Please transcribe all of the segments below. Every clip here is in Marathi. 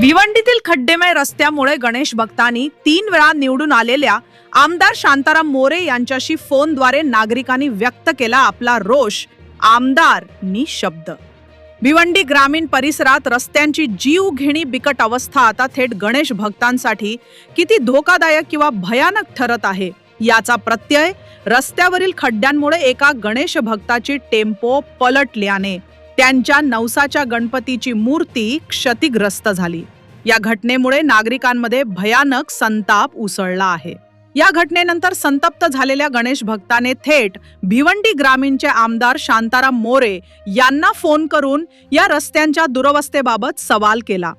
भिवंडीतील खड्डेमय रस्त्यामुळे गणेश भक्तांनी तीन वेळा निवडून आलेल्या आमदार शांताराम मोरे यांच्याशी फोनद्वारे नागरिकांनी व्यक्त केला आपला रोष आमदार नी शब्द भिवंडी ग्रामीण परिसरात रस्त्यांची जीवघेणी बिकट अवस्था आता थेट गणेश भक्तांसाठी किती धोकादायक किंवा भयानक ठरत आहे याचा प्रत्यय रस्त्यावरील खड्ड्यांमुळे एका गणेश भक्ताची टेम्पो पलटल्याने. त्यांच्या नवसाच्या गणपतीची मूर्ती क्षतिग्रस्त झाली. या घटनेमुळे नागरिकांमध्ये भयानक संताप उसळला आहे. या घटनेनंतर संतप्त झालेल्या गणेश भक्ताने थेट भिवंडी ग्रामीणचे आमदार शांताराम मोरे यांना फोन करून या रस्त्यांच्या दुरवस्थेबाबत सवाल केला.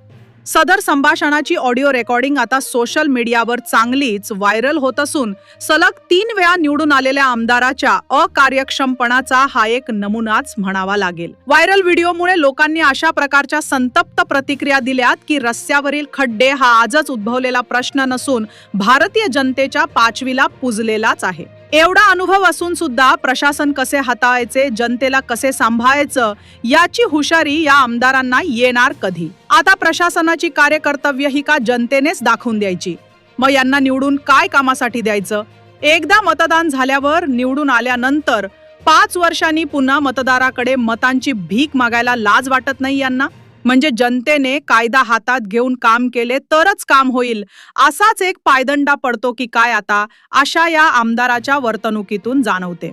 सदर संभाषणाची ऑडिओ रेकॉर्डिंग आता सोशल मीडियावर चांगलीच व्हायरल होत असून सलग तीन वेळा निवडून आलेल्या आमदाराच्या अकार्यक्षमपणाचा हा एक नमुनाच म्हणावा लागेल. व्हायरल व्हिडिओमुळे लोकांनी अशा प्रकारच्या संतप्त प्रतिक्रिया दिल्यात की रस्त्यावरील खड्डे हा आजच उद्भवलेला प्रश्न नसून भारतीय जनतेच्या पाचवीला पुजलेलाच आहे. एवढा अनुभव असून सुद्धा प्रशासन कसे हाताळायचे जनतेला कसे सांभाळायचं याची हुशारी या आमदारांना येणार कधी? आता प्रशासनाची कार्यकर्तव्य ही का जनतेनेच दाखवून द्यायची? मग यांना निवडून काय कामासाठी द्यायचं? एकदा मतदान झाल्यावर निवडून आल्यानंतर पाच वर्षांनी पुन्हा मतदाराकडे मतांची भीक मागायला लाज वाटत नाही यांना? म्हणजे जनतेने कायदा हातात घेऊन काम केले तरच काम होईल असाच एक पायदंडा पडतो की काय आता? अशा या आमदाराच्या वर्तणुकीतून जाणवते.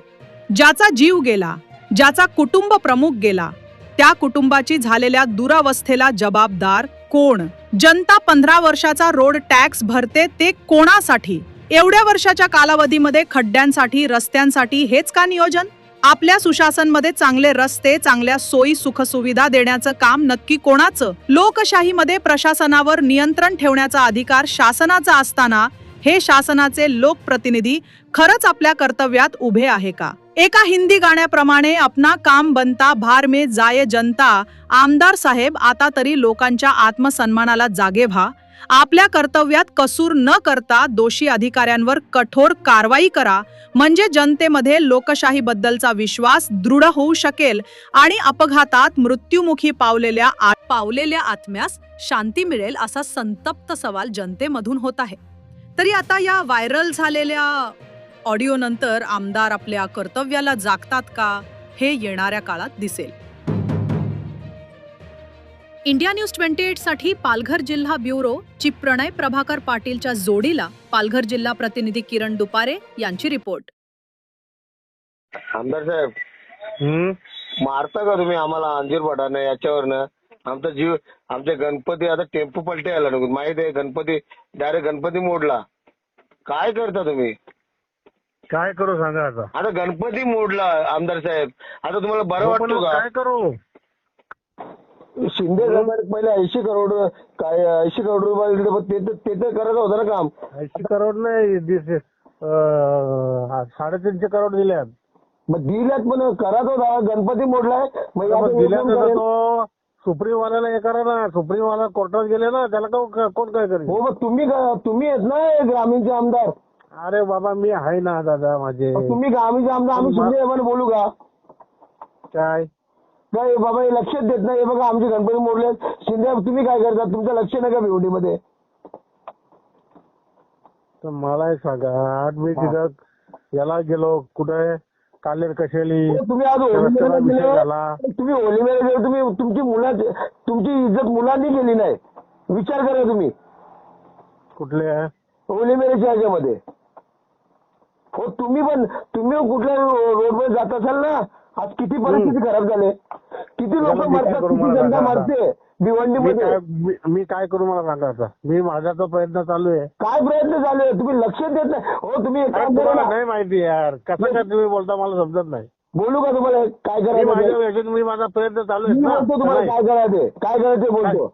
ज्याचा जीव गेला ज्याचा कुटुंब प्रमुख गेला त्या कुटुंबाची झालेल्या दुरावस्थेला जबाबदार कोण? जनता पंधरा वर्षाचा रोड टॅक्स भरते ते कोणासाठी? एवढ्या वर्षाच्या कालावधीमध्ये खड्ड्यांसाठी रस्त्यांसाठी हेच का नियोजन? आपल्या सुशासनमध्ये चांगले रस्ते चांगल्या सोयी सुखसुविधा देण्याचं काम नक्की कोणाचं? लोकशाहीमध्ये प्रशासनावर नियंत्रण ठेवण्याचा अधिकार शासनाचा असताना हे शासनाचे लोकप्रतिनिधी खरंच आपल्या कर्तव्यात उभे आहे का? एका हिंदी गाण्याप्रमाणे अपना काम बनता भार मे जाय जनता. आमदार साहेब आता तरी लोकांच्या आत्मसन्मानाला जागे व्हा. आपल्या कर्तव्यात कसूर न करता दोषी अधिकाऱ्यांवर कठोर कारवाई करा. म्हणजे जनतेमध्ये लोकशाहीबद्दलचा विश्वास दृढ होऊ शकेल आणि अपघातात मृत्युमुखी पावलेल्या आ- पावलेल्या आत्म्यास शांती मिळेल असा संतप्त सवाल जनतेमधून होत आहे. तरी आता या व्हायरल झालेल्या ऑडिओ नंतर आमदार आपल्या कर्तव्याला जागतात का हे येणाऱ्या काळात दिसेल. इंडिया न्यूज ट्वेंटी एटसाठी पालघर जिल्हा ब्युरो ची प्रणय प्रभाकर पाटीलच्या जोडीला पालघर जिल्हा प्रतिनिधी किरण दुपारे यांची रिपोर्ट. आमदार साहेब हम्म. मारता का तुम्ही आम्हाला अंजीर पटाने याच्यावरनं? आमचा जीव आमचे गणपती आता टेम्पो पलटे आला नको माहीत आहे गणपती डायरेक्ट गणपती मोडला. काय करता तुम्ही? काय करू सांगा आता? आता गणपती मोडला आमदार साहेब. आता तुम्हाला बरं हो, पण वाटतो का? काय करू? शिंदे सरकार पहिले ऐंशी करोड काय ऐंशी करोड रुपये दिले, पण ते तर- ते तर करत होतं ना काम. ऐंशी करोड नाही दिस- अं, साडेतीनशे करोड दिल्यात. मग दिल्यात पण करत होता. गणपती मोडलाय. मग मग याचं दिल्यात नियम तर करेल. तो. सुप्रीम वाल्याला हे करा ना. सुप्रीम वाला कोर्टात गेले ना त्याला का- कोण काय करेल? हो मग तुम्ही तुम्ही आहेत ना हे ग्रामीणचे आमदार. अरे बाबा मी आहे ना दादा माझे. तुम्ही आम्ही शिंदे साहेबांना बोलू का? काय? काय बाबा हे लक्षात देत नाही. हे बघा आमचे गणपती मोडले. शिंदे तुम्ही काय करता तुमचं लक्ष नाही का भिवंडीमध्ये. तर मला एक सांगा आज मी तिथं याला गेलो. कुठे? कालेर कशेली. तुम्ही आज तुम्ही मेळ्याला गेले तुम्ही तुमची मुलं तुमची इज्जत मुलांनी केली नाही. विचार करा तुम्ही. कुठले? होळी मेळ्याच्या ह्याच्यामध्ये. हो तुम्ही पण तुम्ही कुठल्या रोडवर जात असाल ना आज किती परिस्थिती खराब झाली. किती लोक याला मी काय मरतात करू किती मला जनता सांगा? मरते मी भिवंडीमध्ये? काय मी- मी काय करू मला सांगा आता? मी माझा तो प्रयत्न चालू आहे. काय प्रयत्न चालू आहे? तुम्ही लक्ष देत नाही. हो तुम्ही एक काय काम करा तुम्हाला ना. नाही माहिती यार. कसं काय तुम्ही बोलता मला समजत नाही. बोलू का तुम्हाला? काय मी करायचं माझ्या मी माझा प्रयत्न चालू मी आहे ना. तुम्हाला. काय करायचं काय करायचं ते बोलतो.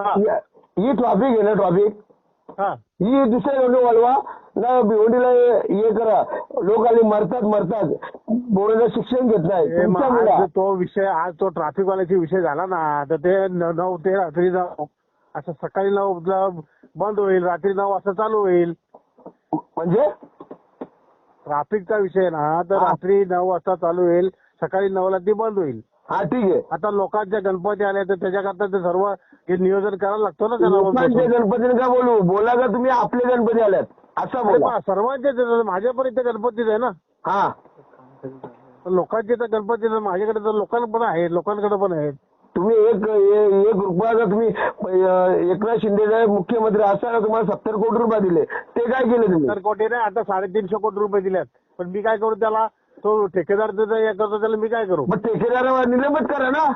हा. ही ट्रॉफिक आहे ना ट्रॉफिक हा. दुसऱ्या रोडने वळवा ना भिवंडीला हे करा. लोक आले मरतात मरतात. बोर्डाचं शिक्षण घेत नाही. आज तो विषय आज तो ट्रॅफिक वाल्याचा विषय झाला ना तर ते न- नऊ ते रात्री नऊ असं सकाळी नऊ ला बंद होईल रात्री नऊ वाजता चालू होईल. म्हणजे? ट्रॅफिकचा विषय ना तर हा. रात्री नऊ वाजता चालू होईल. सकाळी नऊला ती बंद होईल. हा ठीक आहे. आता लोकांच्या गणपती आले तर त्याच्याकरता ते सर्व हे नियोजन करायला लागतो ना त्यांना लोकांचे गणपतीने काय बोलू? बोला का तुम्ही आपले गणपती आल्यात असं बोला. बा, सर्वांचेच आहेत. माझ्या पण इथे गणपतीच आहे ना. हा. तर लोकांचे तर गणपती तर माझ्याकडे तर लोकांना पण आहेत लोकांकडे पण आहेत. तुम्ही एक ए- एक रुपयाचा तुम्ही अं, एकनाथ शिंदे साहेब मुख्यमंत्री असताना तुम्हाला सत्तर कोटी रुपये दिले. ते काय केले तुम्ही? तर कोटी नाही आता साडेतीनशे कोटी रुपये दिल्यात पण मी काय करू त्याला? तो ठेकेदार हे करतो त्याला मी काय करू? मग निलंबित करा ना.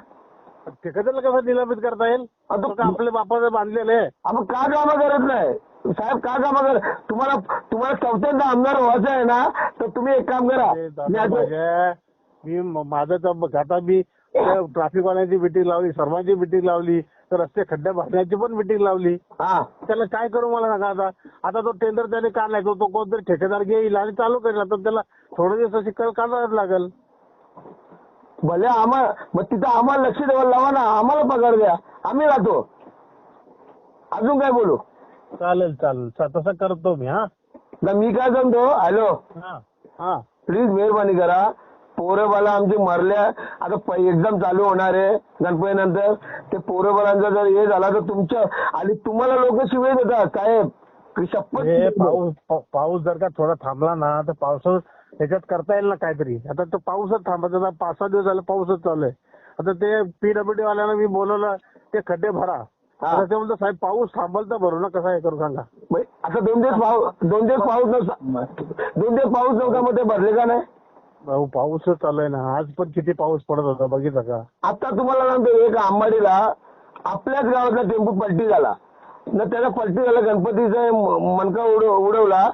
ठेकेदारला कसं निलंबित करता येईल? आता- तो काय आपल्या बापाचं बांधलेलं आहे. आपण का कामं करत नाही? साहेब का कामं कर तुम्हाला तुम्हाला चौथ्यांदा आमदार व्हायचं आहे ना तर तुम्ही एक काम करा. अरे दादा मी आता- माझ्या- मी माझं तर आता मी ट्रॅफिकवाल्यांची मिटिंग लावली सर्वांची मिटिंग लावली तर रस्ते खड्डे भरण्याची पण मिटिंग लावली. हा. त्याला काय करू मला सांगा आता? आता तो टेंडर त्याने का नाही तो तो कोणतरी ठेकेदार घेईल आणि चालू करेल. आता त्याला थोडे दिवस शिकायला काढावंच लागेल. भले आम्हाला मग तिथं आम्हाला लक्ष द्यायला लावा ना. आम्हाला पगार द्या. आम्ही राहतो. अजून काय बोलू? चालेल चालेल. तसं करतो मी हा. मी काय सांगतो? हॅलो. हा. हा. प्लीज मेहरबानी करा. पोरेबाला आमचे मरल्या आता एक्झाम चालू होणार आहे गणपती नंतर ते पोरेबालांचा जर हे झाला तर तुमच्या आणि तुम्हाला लोक शिवाय देतात. साहेब शपथ हे पाऊस पा- पाऊस जर का थोडा थांबला ना तर पावसात त्याच्यात करता येईल ना काहीतरी. आता तो पाऊसच थांबत आता पाच सहा दिवस झाले पाऊसच चालू आहे. आता ते पीडब्ल्यूडी वाल्याला मी बोलवलं ते खड्डे भरा. हा. आता ते म्हणतो साहेब पाऊस थांबल तर भरू ना. कसं आहे करू सांगा. आता दोन दिवस पाऊस दोन दिवस पाऊस नव्हता. दोन दिवस पाऊस नव्हता मग ते भरले का नाही? भाऊ पाऊसच चालू आहे ना. आज पण किती पाऊस पडत होता बघितलं का? आता तुम्हाला सांगतो एक आंबाडीला आपल्याच गावातला टेम्पो पलटी झाला. न त्याला पलटी झाला गणपतीचा मनका उड- उडवला.